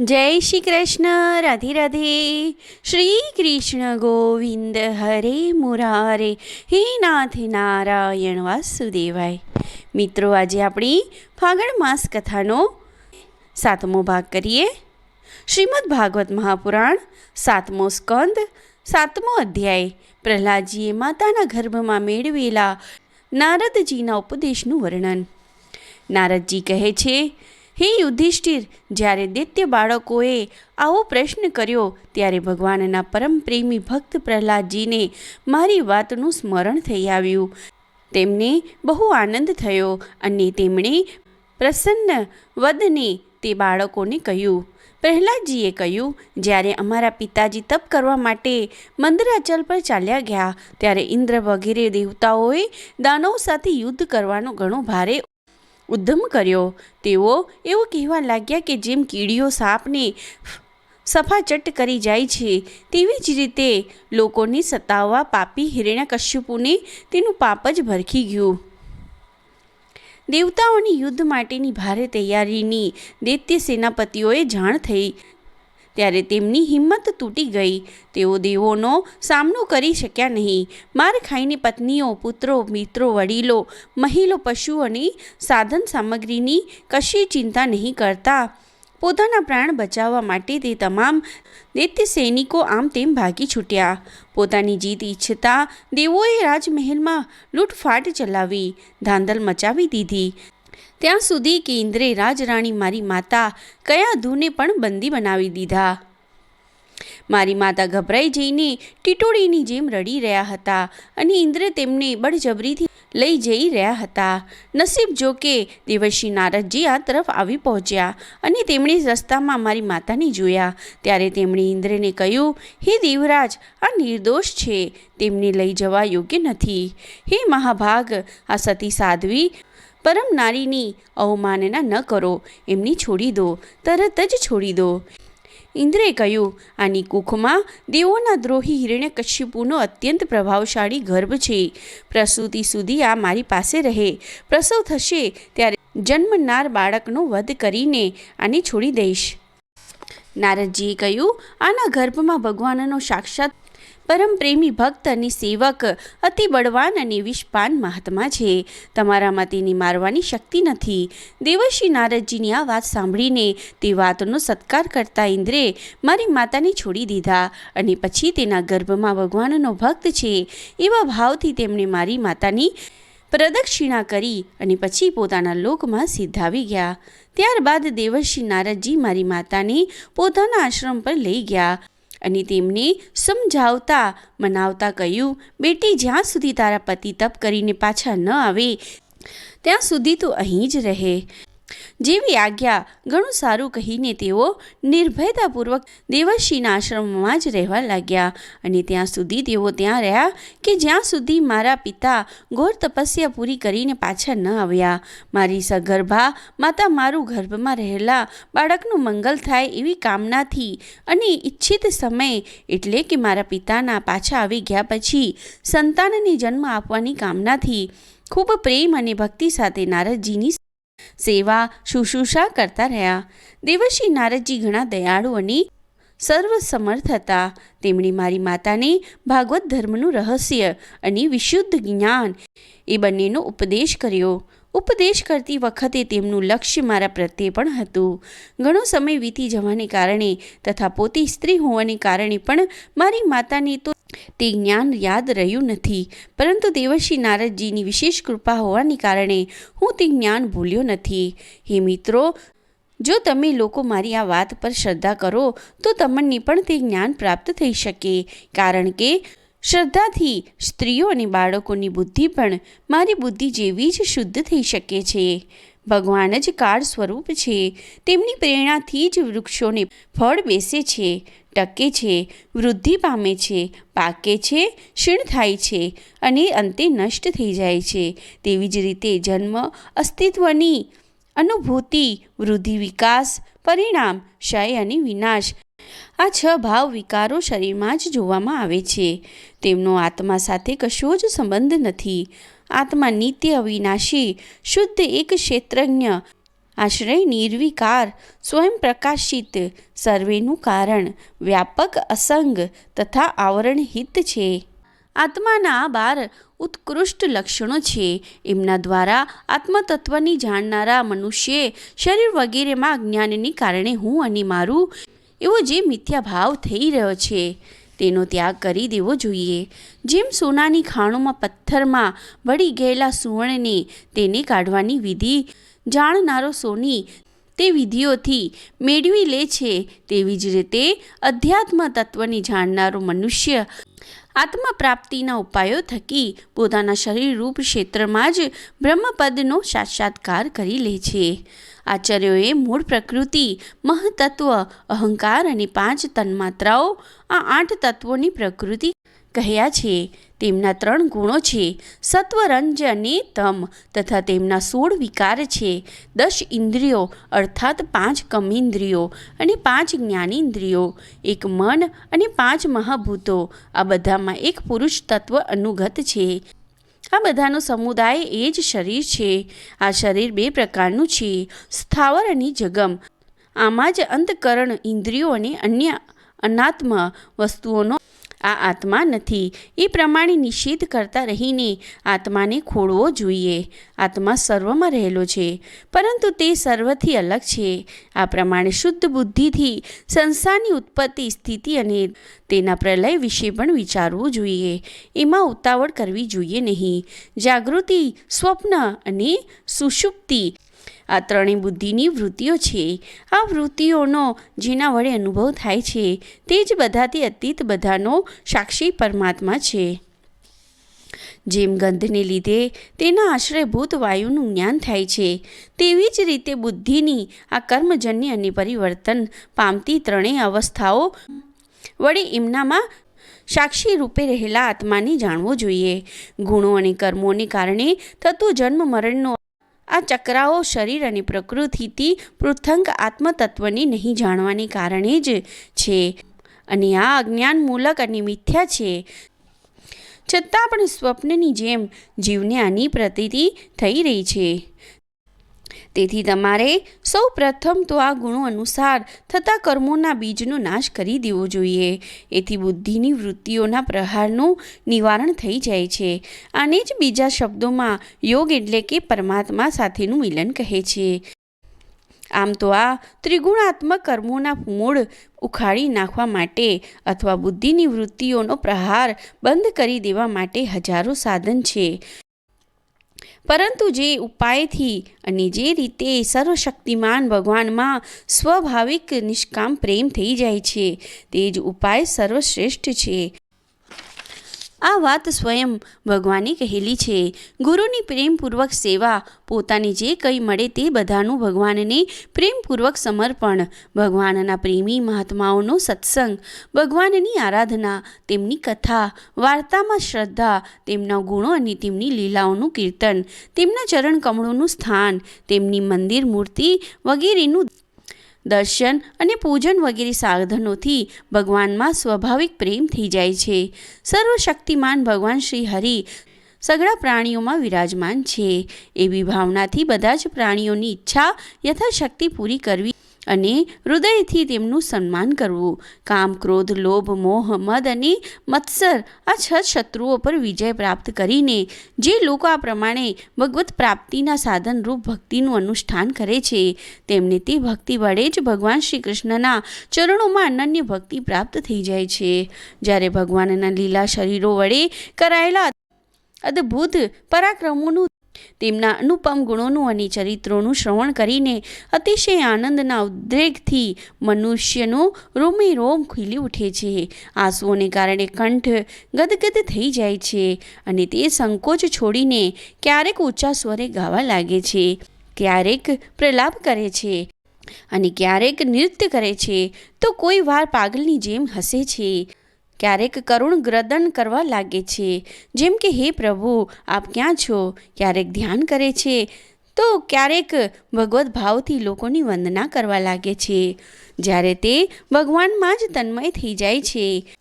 જય શ્રી કૃષ્ણ, રાધે રાધે. શ્રી કૃષ્ણ ગોવિંદ હરે મુરારે. હે નાથ નારાયણ વાસુદેવાય. મિત્રો, આજે આપણી ફાગણ માસ કથાનો સાતમો ભાગ કરીએ. શ્રીમદ ભાગવત મહાપુરાણ સાતમો સ્કંદ, સાતમો અધ્યાય. પ્રહલાદજીએ માતાના ગર્ભમાં મેળવેલા નારદજીના ઉપદેશનું વર્ણન. નારદજી કહે છે હે યુધિષ્ઠિર, જ્યારે દૈત્ય બાળકોએ આવો પ્રશ્ન કર્યો, ત્યારે ભગવાનના પરમ પ્રેમી ભક્ત પ્રહલાદજીને મારી વાતનું સ્મરણ થઈ આવ્યું. તેમને બહુ આનંદ થયો અને તેમણે પ્રસન્ન વદને તે બાળકોને કહ્યું. પ્રહલાદજીએ કહ્યું, જ્યારે અમારા પિતાજી તપ કરવા માટે મંદરાચલ પર ચાલ્યા ગયા, ત્યારે ઇન્દ્ર વગેરે દેવતાઓએ દાનવ સાથે યુદ્ધ કરવાનો ઘણો ભારે ઉદ્યમ કર્યો. તેઓ એવું કહેવા લાગ્યા કે જેમ કીડીઓ સાપને સફાચટ કરી જાય છે, તેવી જ રીતે લોકોને સતાવવા પાપી હિરણ્યકશ્યપુને તેનું પાપ જ ભરખી ગયું. દેવતાઓની યુદ્ધ માટેની ભારે તૈયારીની દૈત્ય સેનાપતિઓએ જાણ થઈ ત્યારે તેમની હિંમત તૂટી ગઈ. તેઓ દેવોનો સામનો કરી શક્યા નહીં. માર ખાઈને પત્નીઓ, પુત્રો, મિત્રો, વડીલો, મહિલો, પશુ અને સાધન સામગ્રીની કશી ચિંતા નહીં કરતા. પોતાના પ્રાણ બચાવવા માટે તે તમામ દૈત્ય સૈનિકો આમ તેમ ભાગી છૂટ્યા. પોતાની જીત ઈચ્છતા દેવોએ રાજમહેલમાં લૂંટફાટ ચલાવી, ધાંધલ મચાવી દીધી. ત્યાં સુધી કે ઇન્દ્રે રાજરાણી મારી માતા કયા ધૂને પણ બંદી બનાવી દીધા. મારી માતા ગભરાઈ જઈને ટીટોળીની જેમ રડી રહ્યા હતા અને ઇન્દ્ર તેમને બળજબરીથી લઈ જઈ રહ્યા હતા. નસીબ જો કે દેવર્ષિ નારદજી આ તરફ આવી પહોંચ્યા અને તેમણે રસ્તામાં મારી માતાને જોયા, ત્યારે તેમણે ઇન્દ્રને કહ્યું, હે દેવરાજ, આ નિર્દોષ છે, તેમને લઈ જવા યોગ્ય નથી. હે મહાભાગ, આ સતી સાધ્વી પરમ નારીની અવમાનના ન કરો, એમની છોડી દો, તરત જ છોડી દો. ઇન્દ્રે કહ્યું, આની કુખમાં દેવોના દ્રોહી હિરણ્ય કશ્યપુનો અત્યંત પ્રભાવશાળી ગર્ભ છે. પ્રસૂતિ સુધી આ મારી પાસે રહે. પ્રસવ થશે ત્યારે જન્મનાર બાળકનો વધ કરીને આને છોડી દઈશ. નારદજીએ કહ્યું, આના ગર્ભમાં ભગવાનનો સાક્ષાત પરમ પ્રેમી ભક્ત અને સેવક, અતિ બળવાન અને વિષપાન મહાત્મા છે. તમારામાં તેની મારવાની શક્તિ નથી. દેવશ્રી નારદજીની આ વાત સાંભળીને તે વાતનો સત્કાર કરતા ઇન્દ્રે મારી માતાને છોડી દીધા અને પછી તેના ગર્ભમાં ભગવાનનો ભક્ત છે. એવા ભાવથી તેમણે મારી માતાની પ્રદક્ષિણા કરી અને પછી પોતાના લોકમાં સિદ્ધાવી ગયા. ત્યારબાદ દેવર્ષિ નારદજી મારી માતાને પોતાના આશ્રમ પર લઈ ગયા. અને તેમને સમજાવતા મનાવતા કહ્યું, બેટી, જ્યાં સુધી તારા પતિ તપ કરીને પાછા ન આવે, ત્યાં સુધી તું અહીં જ રહે. જેવી આજ્ઞા ઘણું સારું કહીને તેઓ નિર્ભયતાપૂર્વક દેવર્ષિના આશ્રમમાં જ રહેવા લાગ્યા અને ત્યાં સુધી તેઓ ત્યાં રહ્યા કે જ્યાં સુધી મારા પિતા ઘોર તપસ્યા પૂરી કરીને પાછા ન આવ્યા. મારી સગર્ભા માતા મારું ગર્ભમાં રહેલા બાળકનું મંગલ થાય એવી કામનાથી અને ઈચ્છિત સમય એટલે કે મારા પિતાના પાછા આવી ગયા પછી સંતાનને જન્મ આપવાની કામનાથી ખૂબ પ્રેમ અને ભક્તિ સાથે નારદજીની સેવા શુશ્રુષા કરતા રહ્યા. દેવશ્રી નારદજી ઘણા દયાળુ અને સર્વસમર્થ હતા. તેમણે મારી માતાને ભાગવત ધર્મનું રહસ્ય અને વિશુદ્ધ જ્ઞાન એ બંનેનો ઉપદેશ કર્યો. ઉપદેશ કરતી વખતે તેમનું લક્ષ્ય મારા પ્રત્યે પણ હતું. ઘણો સમય વીતી જવાને કારણે તથા પોતે સ્ત્રી હોવાને કારણે પણ મારી માતાને તો તે જ્ઞાન યાદ રહ્યું નથી. પરંતુ દેવર્ષિ નારદજીની વિશેષ કૃપા હોવાને કારણે હું તે જ્ઞાન ભૂલ્યો નથી. હે મિત્રો, જો તમે લોકો મારી આ વાત પર શ્રદ્ધા કરો, તો તમને પણ તે જ્ઞાન પ્રાપ્ત થઈ શકે. કારણ કે શ્રદ્ધાથી સ્ત્રીઓ અને બાળકોની બુદ્ધિ પણ મારી બુદ્ધિ જેવી જ શુદ્ધ થઈ શકે છે. ભગવાન જ કાળ સ્વરૂપ છે. તેમની પ્રેરણાથી જ વૃક્ષોને ફળ બેસે છે, ટકે છે, વૃદ્ધિ પામે છે, પાકે છે, ક્ષીણ થાય છે અને અંતે નષ્ટ થઈ જાય છે. તેવી જ રીતે જન્મ, અસ્તિત્વની અનુભૂતિ, વૃદ્ધિ વિકાસ, પરિણામ, ક્ષય અને વિનાશ આ છ ભાવ વિકારો શરીરમાં જ જોવામાં આવે છે. તેમનો આત્મા સાથે કશો જ સંબંધ નથી. આત્મા નિત્ય અવિનાશી, શુદ્ધ એક ક્ષેત્રજ્ઞ, આશ્રય નિર્વિકાર, સ્વયં પ્રકાશિત, સર્વેનું કારણ, વ્યાપક અસંગ તથા આવરણહિત છે. આત્માના આ બાર ઉત્કૃષ્ટ લક્ષણો છે. એમના દ્વારા આત્મતત્વની જાણનારા મનુષ્યે શરીર વગેરેમાં જ્ઞાનની કારણે હું અને મારું એવો જે મિથ્યાભાવ થઈ રહ્યો છે, તેનો ત્યાગ કરી દેવો જોઈએ. જેમ સોનાની ખાણોમાં પથ્થરમાં વળી ગયેલા સુવર્ણને તેને કાઢવાની વિધિ જાણનારો સોની તે વિધિઓથી મેળવી લે છે, તેવી જ રીતે અધ્યાત્મ તત્વને જાણનારો મનુષ્ય આત્મા પ્રાપ્તિના ઉપાયો થકી પોતાના શરીર રૂપ ક્ષેત્રમાં જ બ્રહ્મપદનો સાક્ષાત્કાર કરી લે છે. આચાર્યોએ મૂળ પ્રકૃતિ, મહતત્વ, અહંકાર અને પાંચ તન્માત્રાઓ, આ આઠ તત્વોની પ્રકૃતિ કહ્યા છે, તેમના ત્રણ ગુણો છે સત્વરંજ અને તમ તથા તેમના સોળ વિકાર છે. દસ ઇન્દ્રિયો, અર્થાત પાંચ કમિન્દ્રિયો અને પાંચ જ્ઞાનેન્દ્રિયો, એક મન અને પાંચ મહાભૂતો. આ બધામાં એક પુરુષ તત્વ અનુગત છે. આ બધાનો સમુદાય એ જ શરીર છે. આ શરીર બે પ્રકારનું છે, સ્થાવર અને જગમ. આમાં જ અંતકરણ ઇન્દ્રિયો અને અન્ય અનાત્મ વસ્તુઓનો આ આત્મા નથી. એ પ્રમાણે નિષેધ કરતા રહીને આત્માને ખોળવો જોઈએ. આત્મા સર્વમાં રહેલો છે, પરંતુ તે સર્વથી અલગ છે. આ પ્રમાણે શુદ્ધ બુદ્ધિથી સંસારની ઉત્પત્તિ સ્થિતિ અને તેના પ્રલય વિશે પણ વિચારવું જોઈએ. એમાં ઉતાવળ કરવી જોઈએ નહીં. જાગૃતિ, સ્વપ્ન અને સુષુપ્તિ આ ત્રણેય બુદ્ધિની વૃત્તિઓ છે. આ વૃત્તિઓનો જેના વડે અનુભવ થાય છે, તે જ બધાથી અતીત બધાનો સાક્ષી પરમાત્મા છે. જેમ ગંધને લીધે તેના આશ્રયભૂત વાયુનું જ્ઞાન થાય છે, તેવી જ રીતે બુદ્ધિની આ કર્મજન્ય અને પરિવર્તન પામતી ત્રણેય અવસ્થાઓ વડે એમનામાં સાક્ષી રૂપે રહેલા આત્માને જાણવો જોઈએ. ગુણો અને કર્મોને કારણે થતું જન્મ મરણનો આ ચક્રાઓ શરીર અને પ્રકૃતિથી પૃથંક આત્મતત્વને નહીં જાણવાને કારણે જ છે. અને આ અજ્ઞાનમૂલક અને મિથ્યા છે. છતાં પણ સ્વપ્નની જેમ જીવને આની પ્રતીતિ થઈ રહી છે. તેથી તમારે સૌ પ્રથમ તો આ ગુણો અનુસાર થતા કર્મોના બીજનો નાશ કરી દેવો જોઈએ. એથી બુદ્ધિની વૃત્તિઓના પ્રહારનું નિવારણ થઈ જાય છે. આને જ બીજા શબ્દોમાં યોગ એટલે કે પરમાત્મા સાથેનું મિલન કહે છે. આમ તો આ ત્રિગુણાત્મક કર્મોના મૂળ ઉખાડી નાખવા માટે અથવા બુદ્ધિની વૃત્તિઓનો પ્રહાર બંધ કરી દેવા માટે હજારો સાધન છે. પરંતુ જે ઉપાયથી અને જે રીતે સર્વશક્તિમાન ભગવાનમાં સ્વાભાવિક નિષ્કામ પ્રેમ થઈ જાય છે, તે જ ઉપાય સર્વશ્રેષ્ઠ છે. આ વાત સ્વયં ભગવાને કહેલી છે. ગુરુની પ્રેમપૂર્વક સેવા પોતાને જે કંઈ મળે તે બધાનું ભગવાનને પ્રેમપૂર્વક સમર્પણ. ભગવાનના પ્રેમી મહાત્માઓનો સત્સંગ, ભગવાનની આરાધના, તેમની કથા, વાર્તામાં શ્રદ્ધા, તેમના ગુણો અને તેમની લીલાઓનું કીર્તન, તેમના ચરણ કમળોનું સ્થાન, તેમની મંદિર મૂર્તિ વગેરેનું દર્શન અને પૂજન વગેરે સાધનોથી ભગવાનમાં સ્વાભાવિક પ્રેમ થઈ જાય છે. સર્વશક્તિમાન ભગવાન શ્રી હરિ સગળા પ્રાણીઓમાં વિરાજમાન છે. એવી ભાવનાથી બધા જ પ્રાણીઓની ઈચ્છા યથાશક્તિ પૂરી કરવી અને હૃદયથી તેમનું સન્માન કરવું. કામ, ક્રોધ, લોભ, મોહ, મદ અને મત્સર આ છ શત્રુઓ પર વિજય પ્રાપ્ત કરીને જે લોકો આ પ્રમાણે ભગવત પ્રાપ્તિના સાધનરૂપ ભક્તિનું અનુષ્ઠાન કરે છે, તેમને તે ભક્તિ વડે જ ભગવાન શ્રી કૃષ્ણના ચરણોમાં અનન્ય ભક્તિ પ્રાપ્ત થઈ જાય છે. જ્યારે ભગવાનના લીલા શરીરો વડે કરાયેલા અદ્ભુત પરાક્રમોનું તેમના અનુપમ ગુણોનું અને ચરિત્રોનું શ્રવણ કરીને અતિશય આનંદના ઉદ્રેકથી મનુષ્યનો રોમે રોમ ખીલી ઉઠે છે. આંસુઓને કારણે કંઠ ગદગદ થઈ જાય છે અને તે સંકોચ છોડીને ક્યારેક ઊંચા સ્વરે ગાવા લાગે છે, ક્યારેક પ્રલાપ કરે છે અને ક્યારેક નૃત્ય કરે છે. તો કોઈ વાર પાગલની જેમ હસે છે. ક્યારેક કરુણ ગ્રદન કરવા લાગે છે. જેમ કે, હે પ્રભુ, આપ ક્યાં છો? ક્યારેક ધ્યાન કરે છે. તો ક્યારેક ભગવત ભાવથી લોકોની વંદના કરવા લાગે છે. જ્યારે તે ભગવાનમાં જ તન્મય થઈ જાય છે.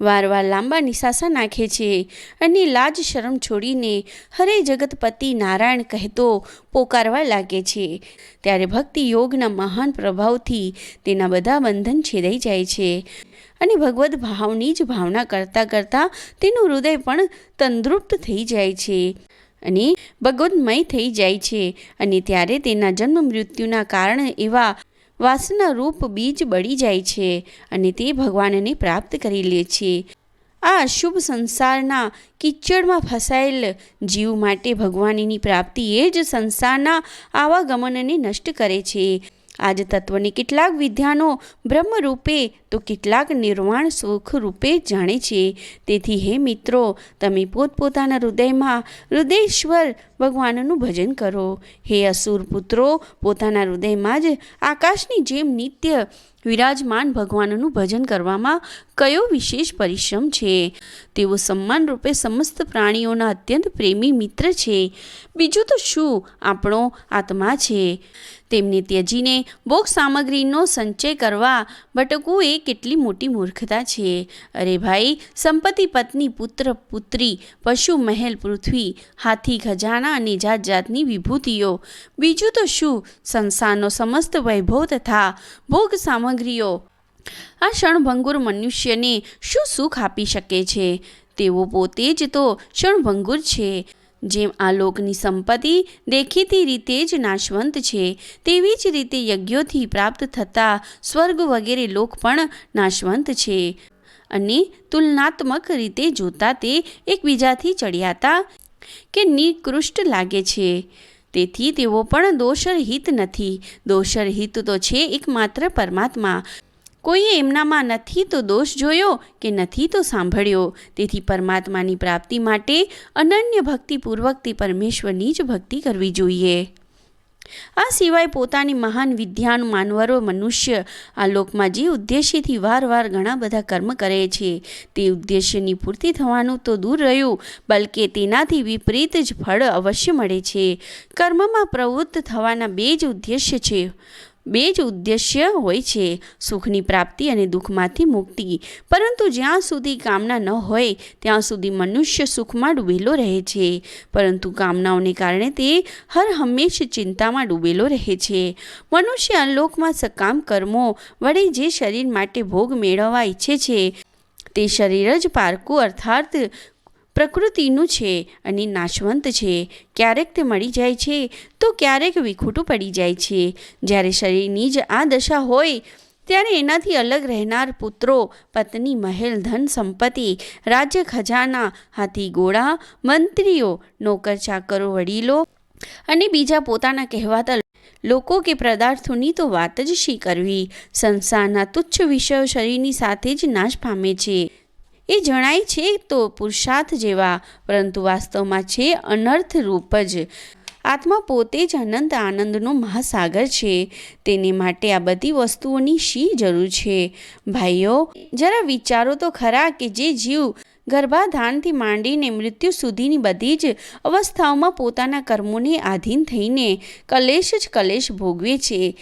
વારવાર લાંબા નિશાસા નાખે છે અને લાજ શરમ છોડીને હરે જગતપતિ નારાયણ કહેતો પોકારવા લાગે છે. ત્યારે ભક્તિ યોગના મહાન પ્રભાવથી તેના બધા બંધન છેદાઈ જાય છે. અને ભગવદ્ ભાવની જ ભાવના કરતાં કરતાં તેનું હૃદય પણ તંદુરસ્ત થઈ જાય છે અને ભગવદ્મય થઈ જાય છે. અને ત્યારે તેના જન્મ મૃત્યુના કારણે એવા વાસના રૂપ બીજ બળી જાય છે અને તે ભગવાનને પ્રાપ્ત કરી લે છે. આ અશુભ સંસારના કિચડમાં ફસાયેલ જીવ માટે ભગવાનની પ્રાપ્તિ એ જ સંસારના આવાગમનને નષ્ટ કરે છે. આજ તત્વને કેટલાક વિદ્યાનો બ્રહ્મ રૂપે તો કેટલાક નિર્વાણ સુખ રૂપે જાણે છે. તેથી હે મિત્રો, તમે પોતપોતાના હૃદયમાં હૃદયેશ્વર ભગવાનનું ભજન કરો. હે અસુર પુત્રો, પોતાના હૃદયમાં જ આકાશની જેમ નિત્ય વિરાજમાન ભગવાનનું ભજન કરવામાં કયો વિશેષ પરિશ્રમ છે? તેઓ સન્માન રૂપે સમસ્ત પ્રાણીઓના અત્યંત પ્રેમી મિત્ર છે. બીજું તો શું? આપણો આત્મા છે. તેમને ત્યજીને ભોગ સામગ્રીનો સંચય કરવા ભટકવું એ કેટલી મોટી મૂર્ખતા છે. અરે ભાઈ, સંપત્તિ પત્ની, પુત્ર, પુત્રી, પશુ, મહેલ, પૃથ્વી, હાથી, ખજાના અને જાત જાતની વિભૂતિઓ. બીજું તો શું? સંસારનો સમસ્ત વૈભવ તથા ભોગ સામગ્રીઓ. આ ક્ષણભંગુર મનુષ્યને શું સુખ આપી શકે છે? તેઓ પોતે જ તો ક્ષણભંગુર છે. જેમ આ લોકની સંપત્તિ દેખીતી રીતે જ નાશવંત છે, તેવી જ રીતે યજ્ઞોથી પ્રાપ્ત થતા સ્વર્ગ વગેરે લોક પણ નાશવંત છે. અને તુલનાત્મક રીતે જોતા તે એકબીજાથી ચડિયાતા કે નિકૃષ્ટ લાગે છે. તેથી તેઓ પણ દોષરહિત નથી. દોષરહિત તો છે એકમાત્ર પરમાત્મા. કોઈએ એમનામાં નથી તો દોષ જોયો કે નથી તો સાંભળ્યો. તેથી પરમાત્માની પ્રાપ્તિ માટે અનન્ય ભક્તિપૂર્વક તે પરમેશ્વરની જ ભક્તિ કરવી જોઈએ. આ સિવાય પોતાની મહાન વિદ્યાનું માનવરો મનુષ્ય આ લોકમાં જે ઉદ્દેશ્યથી વારવાર ઘણા બધા કર્મ કરે છે, તે ઉદ્દેશ્યની પૂર્તિ થવાનું તો દૂર રહ્યું, બલકે તેનાથી વિપરીત જ ફળ અવશ્ય મળે છે. કર્મમાં પ્રવૃત્ત થવાના બે જ ઉદ્દેશ્ય છે. બે જ ઉદ્દેશ્ય હોય છે, સુખની પ્રાપ્તિ અને દુઃખમાંથી મુક્તિ. પરંતુ જ્યાં સુધી કામના ન હોય, ત્યાં સુધી મનુષ્ય સુખમાં ડૂબેલો રહે છે. પરંતુ કામનાઓને કારણે તે હર હંમેશ ચિંતામાં ડૂબેલો રહે છે. મનુષ્ય અલોકમાં સકામ કર્મો વડે જે શરીર માટે ભોગ મેળવવા ઈચ્છે છે, તે શરીર જ પારકું અર્થાત પ્રકૃતિનું છે અને નાશવંત છે. ક્યારેક તે મળી જાય છે, તો ક્યારેક વિખૂટું પડી જાય છે. જ્યારે શરીરની જ આ દશા હોય, ત્યારે એનાથી અલગ રહેનાર પુત્રો, પત્ની, મહેલ, ધન, સંપત્તિ, રાજ્ય, ખજાના, હાથી ગોળા મંત્રીઓ, નોકર, ચાકરો, વડીલો અને બીજા પોતાના કહેવાતા લોકો કે પદાર્થોની તો વાત જ શી કરવી? સંસારના તુચ્છ વિષયો શરીરની સાથે જ નાશ પામે છે. એ જણાય છે તો પુરુષાર્થ જેવા, પરંતુ વાસ્તવમાં છે અનર્થ રૂપ જ. આત્મા પોતે જ અનંત આનંદનો મહાસાગર છે. તેને માટે આ બધી વસ્તુઓની શી જરૂર છે? ભાઈઓ, જરા વિચારો તો ખરા કે જે જીવ ગર્ભાધાનથી માંડીને મૃત્યુ સુધીની બધી જ અવસ્થાઓમાં પોતાના કર્મોને આધીન થઈને કલેશ જ કલેશ ભોગવે છે.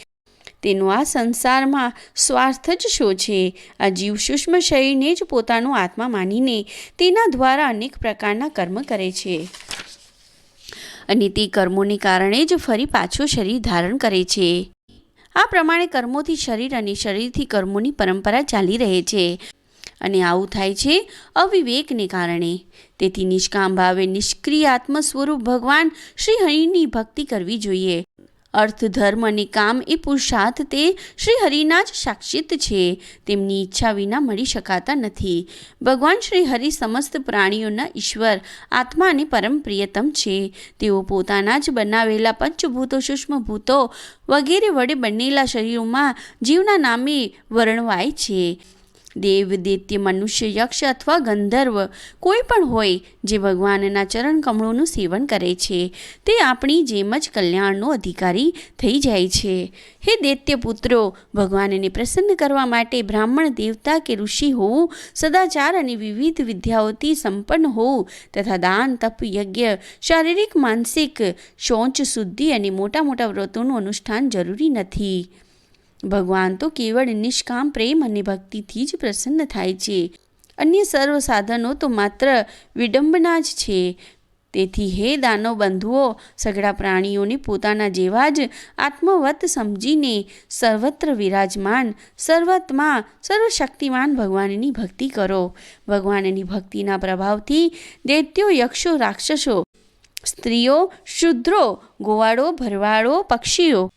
તેનો આ સંસારમાં સ્વાર્થ જ શો છે? આ જીવ સૂક્ષ્મ શરીરને જ પોતાનું આત્મા માનીને તેના દ્વારા અનેક પ્રકારના કર્મ કરે છે. અને તે કર્મોને કારણે જ ફરી પાછું શરીર ધારણ કરે છે. આ પ્રમાણે કર્મોથી શરીર અને શરીરથી કર્મોની પરંપરા ચાલી રહે છે. અને આવું થાય છે અવિવેકને કારણે. તેથી નિષ્કામ ભાવે નિષ્ક્રિય આત્મ સ્વરૂપ ભગવાન શ્રી હરિની ભક્તિ કરવી જોઈએ. અર્થ, ધર્મ અને કામ એ પુરુષાર્થ તે શ્રી હરિના જ સાક્ષિત છે. તેમની ઈચ્છા વિના મળી શકાતા નથી. ભગવાન શ્રી હરિ સમસ્ત પ્રાણીઓના ઈશ્વર, આત્મા અને પરમ પ્રિયતમ છે. તેઓ પોતાના જ બનાવેલા પંચભૂતો, સૂક્ષ્મભૂતો વગેરે વડે બનેલા શરીરોમાં જીવના નામે વર્ણવાય છે. દેવ, દૈત્ય, મનુષ્ય, યક્ષ અથવા ગંધર્વ કોઈ પણ હોય જે ભગવાનના ચરણ કમળોનું સેવન કરે છે, તે આપણી જેમ જ કલ્યાણનો અધિકારી થઈ જાય છે. હે દૈત્ય પુત્રો ભગવાનને પ્રસન્ન કરવા માટે બ્રાહ્મણ દેવતા કે ઋષિ હોવું સદાચાર અને વિવિધ વિદ્યાઓથી સંપન્ન હોવું તથા દાન, તપ, યજ્ઞ, શારીરિક, માનસિક, શૌચ, શુદ્ધિ અને મોટા મોટા વ્રતોનું અનુષ્ઠાન જરૂરી નથી. ભગવાન તો કેવળ નિષ્કામ પ્રેમ અને ભક્તિથી જ પ્રસન્ન થાય છે. અન્ય સર્વ સાધનો તો માત્ર વિડંબના જ છે. તેથી હે દાનવ બંધુઓ સઘળા પ્રાણીઓને પોતાના જેવા જ આત્મવત સમજીને સર્વત્ર વિરાજમાન, સર્વતમાં સર્વશક્તિમાન ભગવાનની ભક્તિ કરો. ભગવાનની ભક્તિના પ્રભાવથી દૈત્યો, યક્ષો, રાક્ષસો, સ્ત્રીઓ, શુદ્રો, ગોવાળો ભરવાડો પક્ષીઓ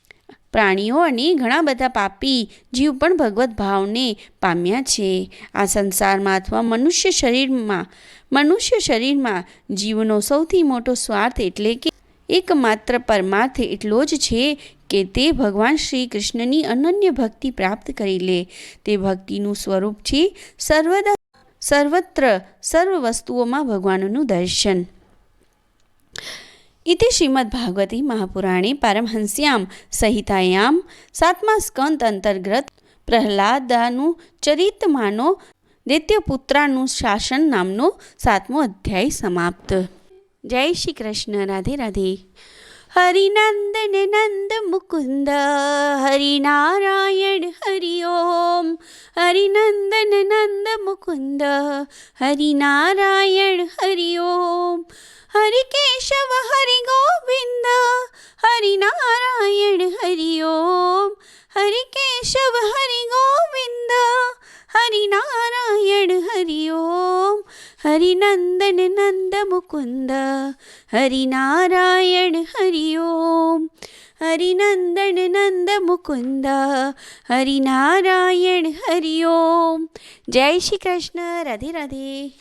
પ્રાણીઓ અને ઘણા બધા પાપી જીવ પણ ભગવત ભાવને પામ્યા છે. આ સંસારમાં અથવા મનુષ્ય શરીરમાં મનુષ્ય શરીરમાં જીવનો સૌથી મોટો સ્વાર્થ એટલે કે એકમાત્ર પરમાર્થ એટલો જ છે કે તે ભગવાન શ્રી કૃષ્ણની અનન્ય ભક્તિ પ્રાપ્ત કરી લે. તે ભક્તિનું સ્વરૂપ છે સર્વદા, સર્વત્ર, સર્વ વસ્તુઓમાં ભગવાનનું દર્શન. इति श्रीमद्भागवती महापुराणे पारमहंस्यां संहितायां સાતમા સ્કંદ અંતર્ગત પ્રહલાદાનું ચરિતમાનો દૈત્યપુત્રાનું શાસન નામનો સાતમો અધ્યાય સમાપ્ત જય શ્રી કૃષ્ણ રાધે રાધે हरिनन्दन नन्द मुकुन्द हरिनारायण हरि ॐ हरिनन्दन नन्द मुकुन्द हरिनारायण हरि ॐ हरिकेशव हरि गोविन्द हरिनारायण हरि ॐ हरिकेशव हरि गोविन्द હરિ ગોવિંદ હરિનારાયણ હરિ ઓમ હરિનંદન નંદ મુકુંદ હરિનારાયણ હરિ ઓમ હરિનંદન નંદ મુકુંદ હરિનારાયણ હરિ ઓમ જય શ્રી કૃષ્ણ રાધે રાધે